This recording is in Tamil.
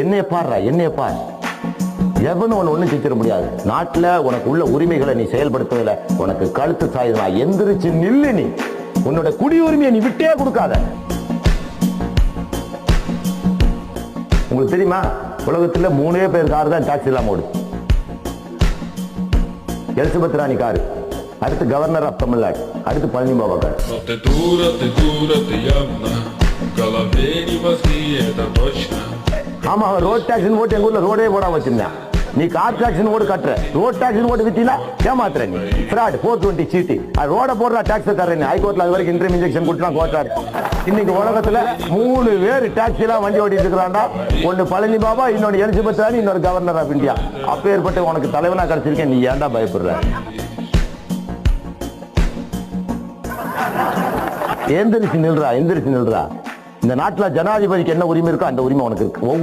என்னைய பாடுறா என்னைய பாரு எவனும் ஒன்று ஒன்றும் செஞ்சிட முடியாது. நாட்டில் உனக்கு உள்ள உரிமைகளை நீ செயல்படுத்துவதில் உனக்கு கழுத்து சாயுதுனா எந்திரிச்சு நில்லு நீ. உன்னோட குடியுரிமையை நீ விட்டே கொடுக்காத. உங்களுக்கு தெரியுமா? உலகத்தில் மூணே பேர் கார் தான் டாக்ஸி இல்லாமல் ஓடுது. எலிசபெத் ராணி காரு. அடுத்து கவர்னர் ஆஃப் தமிழ்நாடு. அடுத்து பழனி பாபா கார். தூரத்து தூரத்து ஆமா அவன் ரோட் டாக்ஸின் போட்டு எங்க ஊர்ல ரோடே போடாம வச்சிருந்தான். நீ கார் டாக்ஸின் ஓடு கட்டுற. ரோட் டாக்ஸின் ஓட்டு வித்தீங்கன்னா ஏமாத்துற நீ. ஃப்ராட் ஃபோர் டுவெண்ட்டி சீட்டு அது ரோட போடுற டாக்ஸ் தர்றேன் ஹைகோர்ட்ல அது வரைக்கும் இன்ட்ரீம் இன்ஜெக்ஷன் கொடுத்தான் கோட்டாரு இன்னைக்கு உலகத்துல மூணு பேர் டாக்ஸி எல்லாம் வண்டி ஓட்டிட்டு இருக்கிறான்டா. ஒன்னு பழனி பாபா இன்னொன்னு எலிசபெத் ராணி இன்னொரு கவர்னர் ஆஃப் இந்தியா அப்பேற்பட்ட உனக்கு தலைவனா கிடைச்சிருக்கேன். நீ ஏன்டா பயப்படுற? எந்திரிச்சு நில்றா எந்திரிச்சு நில்றா. இந்த நாட்டுல ஜனாதிபதிக்கு என்ன உரிமை இருக்கோ அந்த உரிமை உனக்கு. இருக்கு ஒவ்வொரு